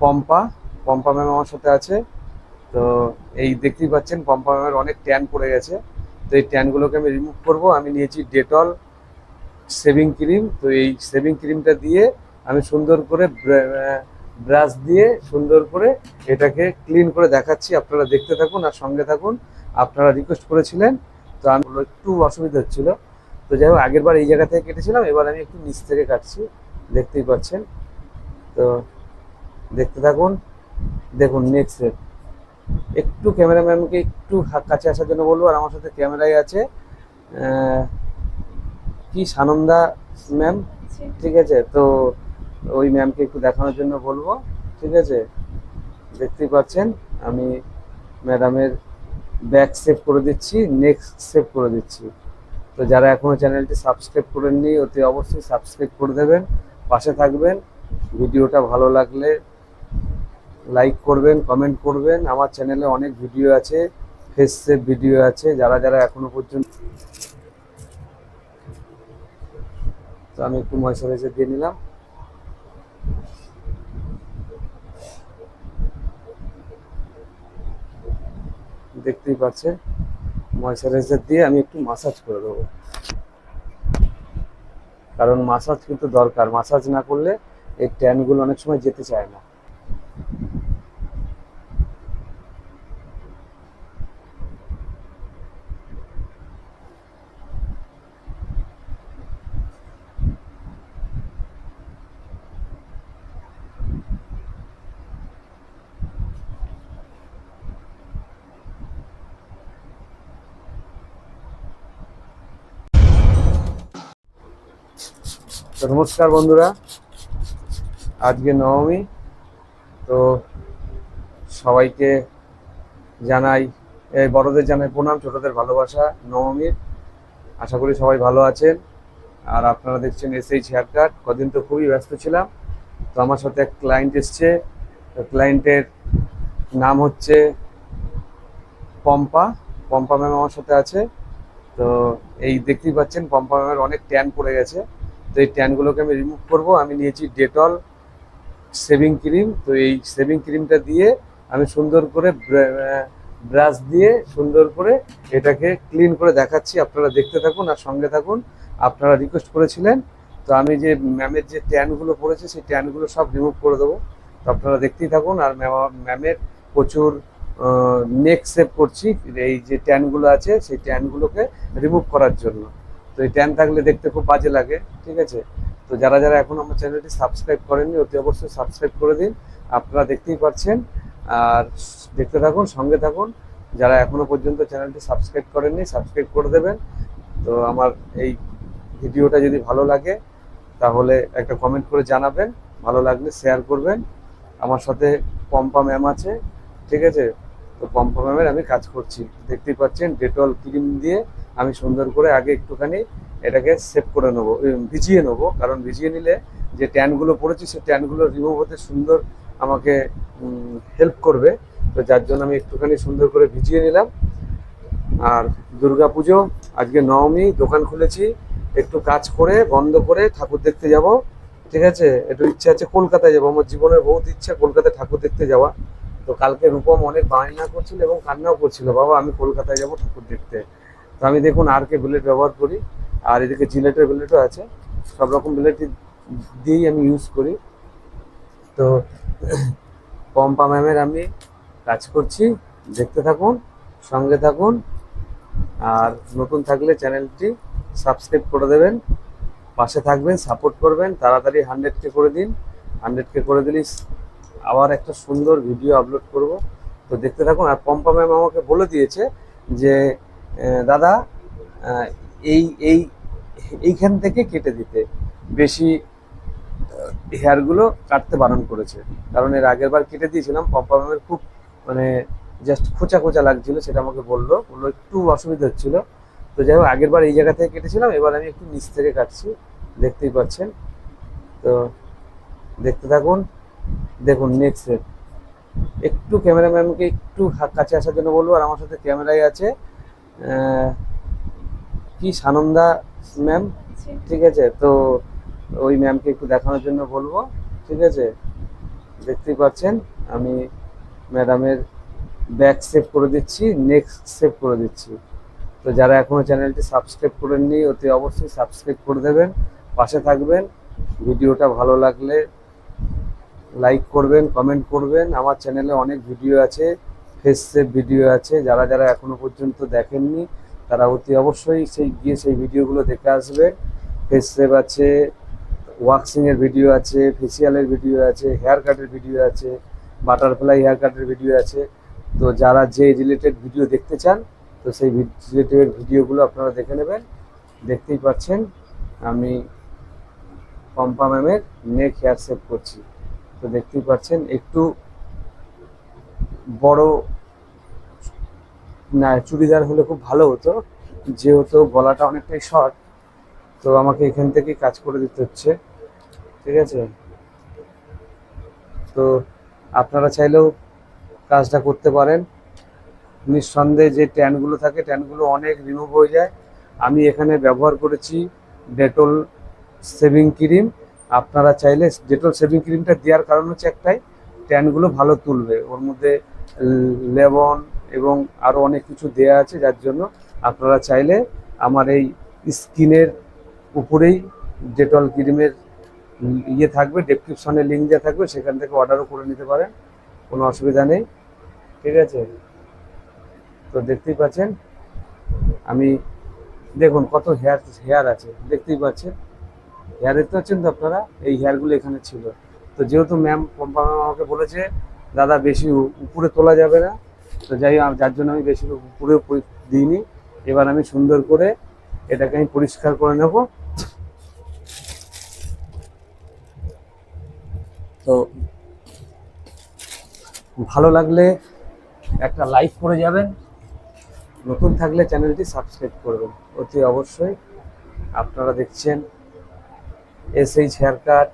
Pampa Pampa ma'am আমার সাথে আছে। তো এই দেখতেই পাচ্ছেন, পম্পা ম্যামের অনেক ট্যান পড়ে গেছে। তো এই ট্যানগুলোকে আমি রিমুভ করব। আমি নিয়েছি ডেটল সেভিং ক্রিম তো এই সেভিং ক্রিমটা দিয়ে আমি সুন্দর করে ব্রাশ দিয়ে সুন্দর করে এটাকে ক্লিন করে দেখাচ্ছি। আপনারা দেখতে থাকুন আর সঙ্গে থাকুন। আপনারা রিকোয়েস্ট করেছিলেন, তো আমি একটু অসুবিধা হচ্ছিল। তো যাই হোক, আগের বার এই জায়গা থেকে কেটেছিলাম। এবার আমি একটু নিচ থেকে কাটছি। দেখতেই পাচ্ছেন। তো দেখতে থাকুন। দেখুন নেক্সট সেট একটু ক্যামেরাম্যানকে একটু কাছে আসার জন্য বলব আর আমার সাথে ক্যামেরায় আছে কি সানন্দা ম্যাম? ঠিক আছে তো ওই ম্যামকে একটু দেখানোর জন্য বলব ঠিক আছে? দেখতেই পাচ্ছেন আমি ম্যাডামের ব্যাক সেভ করে দিচ্ছি নেক্সট সেভ করে দিচ্ছি। তো যারা এখনও চ্যানেলটি সাবস্ক্রাইব করেননি অতি অবশ্যই সাবস্ক্রাইব করে দেবেন পাশে থাকবেন। ভিডিওটা ভালো লাগলে লাইক করবেন কমেন্ট করবেন। আমার চ্যানেলে অনেক ভিডিও আছে ফেস সেভ ভিডিও আছে, যারা যারা এখনও পর্যন্ত তো আমি একটু ময়শ্চারাইজার দিয়ে নিলাম। দেখতেই পাচ্ছেন ময়শ্চারাইজার দিয়ে আমি একটু মাসাজ করে দেবো। কারণ মাসাজ কিন্তু দরকার। মাসাজ না করলে এই ট্যানগুলো অনেক সময় যেতে চায় না। নমস্কার বন্ধুরা। আজকে নবমী। তো সবাইকে জানাই, এই বড়দের জানাই প্রণাম, ছোটদের ভালোবাসা নবমীর। আশা করি সবাই ভালো আছেন। আর আপনারা দেখছেন এসএইচ হেয়ার কদিন তো খুবই ব্যস্ত ছিলাম। তো আমার সাথে এক ক্লায়েন্ট এসছে। ক্লায়েন্টের নাম হচ্ছে পম্পা। পম্পা ম্যাম আমার সাথে আছে। তো এই দেখতেই পাচ্ছেন, পম্পা ম্যামের অনেক ট্যান পড়ে গেছে। তো এই ট্যানগুলোকে আমি রিমুভ করব। আমি নিয়েছি ডেটল সেভিং ক্রিম, তো এই শেভিং ক্রিমটা দিয়ে আমি সুন্দর করে ব্রাশ দিয়ে সুন্দর করে এটাকে ক্লিন করে দেখাচ্ছি। আপনারা দেখতে থাকুন আর সঙ্গে থাকুন। আপনারা রিকোয়েস্ট করেছিলেন, তো আমি যে ম্যামের যে ট্যানগুলো পড়েছে, সেই ট্যানগুলো সব রিমুভ করে দেবো। তো আপনারা দেখতেই থাকুন আর ম্যামের প্রচুর নেক সেভ করছি এই যে ট্যানগুলো আছে, সেই ট্যানগুলোকে রিমুভ করার জন্য। তো এই ট্যান থাকলে দেখতে খুব বাজে লাগে, ঠিক আছে? তো যারা যারা এখন আমার চ্যানেলটি সাবস্ক্রাইব করেননি, অতি অবশ্যই সাবস্ক্রাইব করে দিন। আপনারা দেখতেই পাচ্ছেন। আর দেখতে থাকুন, সঙ্গে থাকুন। যারা এখনও পর্যন্ত চ্যানেলটি সাবস্ক্রাইব করেননি, সাবস্ক্রাইব করে দেবেন। তো আমার এই ভিডিওটা যদি ভালো লাগে, তাহলে একটা কমেন্ট করে জানাবেন। ভালো লাগলে শেয়ার করবেন। আমার সাথে পম্পা ম্যাম আছে, ঠিক আছে? তো পম্পা ম্যামের আমি কাজ করছি। দেখতেই পাচ্ছেন ডেটল ক্রিম দিয়ে আমি সুন্দর করে আগে একটুখানি এটাকে সেভ করে নেব ভিজিয়ে নেব। কারণ ভিজিয়ে নিলে যে ট্যানগুলো পড়েছি সেই ট্যানগুলো রিমুভ হতে সুন্দর আমাকে হেল্প করবে। তো যার জন্য আমি একটুখানি সুন্দর করে ভিজিয়ে নিলাম। আর দুর্গা পুজো, আজকে নবমী, দোকান খুলেছি। একটু কাজ করে, বন্ধ করে ঠাকুর দেখতে যাব। ঠিক আছে? একটু ইচ্ছা আছে কলকাতায় যাব। আমার জীবনের বহুত ইচ্ছা কলকাতায় ঠাকুর দেখতে যাওয়া তো কালকে রূপম অনেক বায়না করছিল এবং কান্নাও করছিল, বাবা, আমি কলকাতায় যাব ঠাকুর দেখতে। তো আমি দেখুন আর কে বুলেট ব্যবহার করি। আর এদিকে জিলেটের ব্লেডও আছে। সব রকম ব্লেড দিয়েই আমি ইউজ করি। তো পম্পা ম্যামের আমি কাজ করছি। দেখতে থাকুন, সঙ্গে থাকুন। আর নতুন থাকলে চ্যানেলটি সাবস্ক্রাইব করে দেবেন। পাশে থাকবেন সাপোর্ট করবেন। তাড়াতাড়ি হান্ড্রেড কে করে দিন। হান্ড্রেড কে করে দিলেই আবার একটা সুন্দর ভিডিও আপলোড করব। তো দেখতে থাকুন, আর পম্পা ম্যাম আমাকে বলে দিয়েছে যে দাদা এই এই এইখান থেকে কেটে দিতে বেশি হেয়ারগুলো কাটতে বারণ করেছে। কারণ এর আগের বার কেটে দিয়েছিলাম পম্পা খুব মানে জাস্ট খোঁচা খোঁচা লাগছিল, সেটা আমাকে বলল বলল একটু অসুবিধা হচ্ছিল। তো যাই হোক আগের বার এই জায়গা থেকে কেটেছিলাম, এবার আমি একটু নিচ থেকে কাটছি, দেখতেই পাচ্ছেন। তো দেখতে থাকুন, দেখুন নেক্সট সেট একটু ক্যামেরাম্যানকে একটু কাছে আসার জন্য বলব, আর আমার সাথে ক্যামেরাই আছে কি সানন্দা ম্যাম ঠিক আছে তো ওই ম্যামকে একটু দেখানোর জন্য বলব ঠিক আছে? দেখতেই পাচ্ছেন আমি ম্যাডামের ব্যাক সেভ করে দিচ্ছি নেক্সট সেভ করে দিচ্ছি। তো যারা এখনও চ্যানেলটি সাবস্ক্রাইব করেননি অতি অবশ্যই সাবস্ক্রাইব করে দেবেন পাশে থাকবেন ভিডিওটা ভালো লাগলে লাইক করবেন কমেন্ট করবেন। আমার চ্যানেলে অনেক ভিডিও আছে ফেস সেভ ভিডিও আছে যারা যারা এখনও পর্যন্ত দেখেননি তারা অতি অবশ্যই সেই গিয়ে সেই ভিডিওগুলো দেখে আসবে। ফেস সেভ আছে ওয়াক্সিংয়ের ভিডিও আছে ফেসিয়ালের ভিডিও আছে হেয়ার কাটের ভিডিও আছে বাটারফ্লাই হেয়ার কাটের ভিডিও আছে। তো যারা যে রিলেটেড ভিডিও দেখতে চান, তো সেই রিলেটেড ভিডিওগুলো আপনারা দেখে নেবেন। দেখতেই পাচ্ছেন, আমি পম্পা ম্যামের নেক হেয়ার সেভ করছি। তো দেখতেই পাচ্ছেন, একটু বড় না, চুড়িদার হলে খুব ভালো হতো, যেহেতু গলাটা অনেকটাই শর্ট তো আমাকে এখান থেকেই কাজ করে দিতে হচ্ছে, ঠিক আছে? তো আপনারা চাইলেও কাজটা করতে পারেন। নিঃসন্দেহে যে ট্যানগুলো থাকে, ট্যানগুলো অনেক রিমুভ হয়ে যায়। আমি এখানে ব্যবহার করেছি ডেটল সেভিং ক্রিম আপনারা চাইলে ডেটল সেভিং ক্রিমটা দেওয়ার কারণ হচ্ছে একটাই, ট্যানগুলো ভালো তুলবে। ওর মধ্যে লেবন এবং আরও অনেক কিছু দেয়া আছে যার জন্য আপনারা চাইলে আমার এই স্কিনের উপরেই ডেটল ক্রিমের ইয়ে থাকবে ডেসক্রিপশনে লিঙ্ক দেওয়া থাকবে, সেখান থেকে অর্ডারও করে নিতে পারেন, কোনো অসুবিধা নেই। ঠিক আছে? তো দেখতেই পাচ্ছেন, আমি দেখুন কত হেয়ার হেয়ার আছে, দেখতেই পাচ্ছেন। হেয়ার দেখতে পাচ্ছেন তো আপনারা? এই হেয়ারগুলো এখানে ছিল। তো যেহেতু ম্যাম ম্যাম আমাকে বলেছে, দাদা বেশি উপরে তোলা যাবে না। তো যাই যার জন্য আমি বেশি পরি- দিইনি। এবার আমি সুন্দর করে এটাকে আমি পরিষ্কার করে নেব। তো ভালো লাগলে একটা লাইক করে যাবেন। নতুন থাকলে চ্যানেলটি সাবস্ক্রাইব করবেন। অতি অবশ্যই আপনারা দেখছেন এস এইচ হেয়ার কাট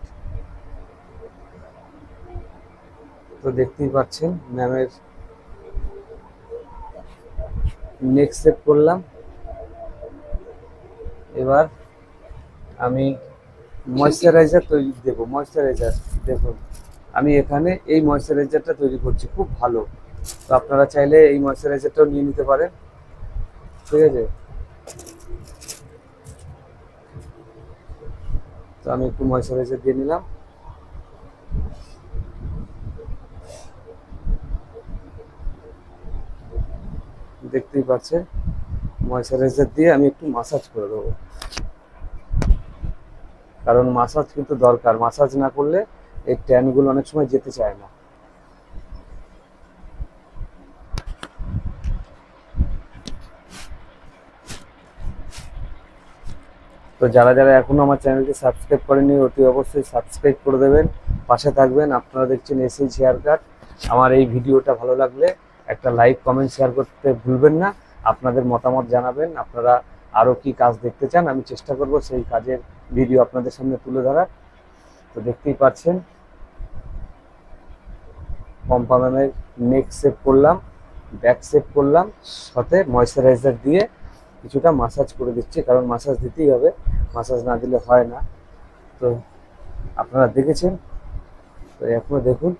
তো দেখতেই পাচ্ছেন ম্যামের নেক্সট সেট করলাম। এবার আমি ময়শ্চারাইজার তৈরি দেবো ময়শ্চারাইজার দেখুন, আমি এখানে এই ময়শ্চারাইজারটা তৈরি করছি, খুব ভালো। তো আপনারা চাইলে এই ময়শ্চারাইজারটাও নিয়ে নিতে পারেন। ঠিক আছে? তো আমি একটু ময়শ্চারাইজার দিয়ে নিলাম। দেখতেই পাচ্ছে। ময়শ্চারাইজার দিয়ে আমি একটু মাসাজ করে দেবো। কারণ মাসাজ কিন্তু দরকার। মাসাজ না করলে এই ট্যানগুলো অনেক সময় যেতে চায় না। তো যারা যারা এখনও আমার চ্যানেলটি সাবস্ক্রাইব করেনি অতি অবশ্যই সাবস্ক্রাইব করে দেবেন। পাশে থাকবেন। আপনারা দেখছেন এসএই শেয়ার কাট আমার এই ভিডিওটা ভালো লাগলে একটা লাইক কমেন্ট শেয়ার করতে ভুলবেন না। আপনাদের মতামত জানাবেন। আপনারা আরও কি কাজ দেখতে চান, আমি চেষ্টা করব সেই কাজের ভিডিও আপনাদের সামনে তুলে ধরার। তো দেখতেই পাচ্ছেন, পম্পা ম্যামের নেক সেভ করলাম ব্যাক সেভ করলাম, সাথে ময়শ্চারাইজার দিয়ে কিছুটা মাসাজ করে দিচ্ছি, কারণ মাসাজ দিতেই হবে। মাসাজ না দিলে হয় না। তো আপনারা দেখেছেন? তো এখনও দেখুন।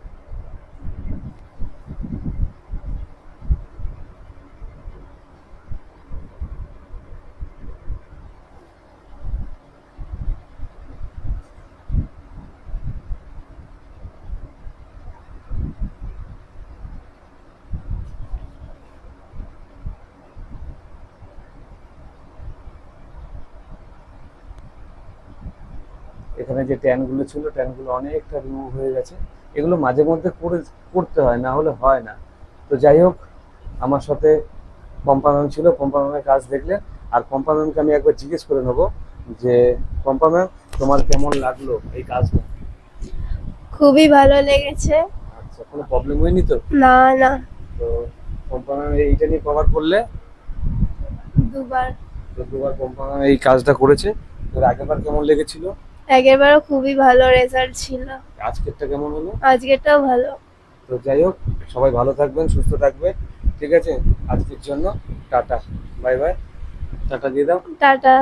এখানে যে ট্যানগুলো ছিল ট্যানগুলো অনেকটা রিমুভ হয়ে গেছে। এগুলো মাঝে মধ্যে করে করতে হয় না হলে হয় না। তো যাই হোক আমার সাথে পম্পা ম্যাম ছিল। পম্পা ম্যামের কাজ দেখলে আর পম্পা ম্যামকে আমি একবার জিজ্ঞেস করে নেব যে পম্পা ম্যাম তোমার কেমন লাগল এই কাজটা? খুবই ভালো লেগেছে। আচ্ছা কোনো প্রবলেম হয়নি তো? না না। তো পম্পা ম্যাম এইটা নিয়ে কভার করলে? দুবার। তো দুবার পম্পা ম্যাম এই কাজটা করেছে। তোর আগেরবার কেমন লেগেছিল? আগেরবারও খুবই ভালো রেজাল্ট ছিল। আজকেরটা কেমন হলো? আজকেরটাও ভালো। তো যাই হোক সবাই ভালো থাকবেন সুস্থ থাকবে ঠিক আছে? আজকের জন্য টাটা বাই বাই। টাটা দিয়ে দাও। টাটা।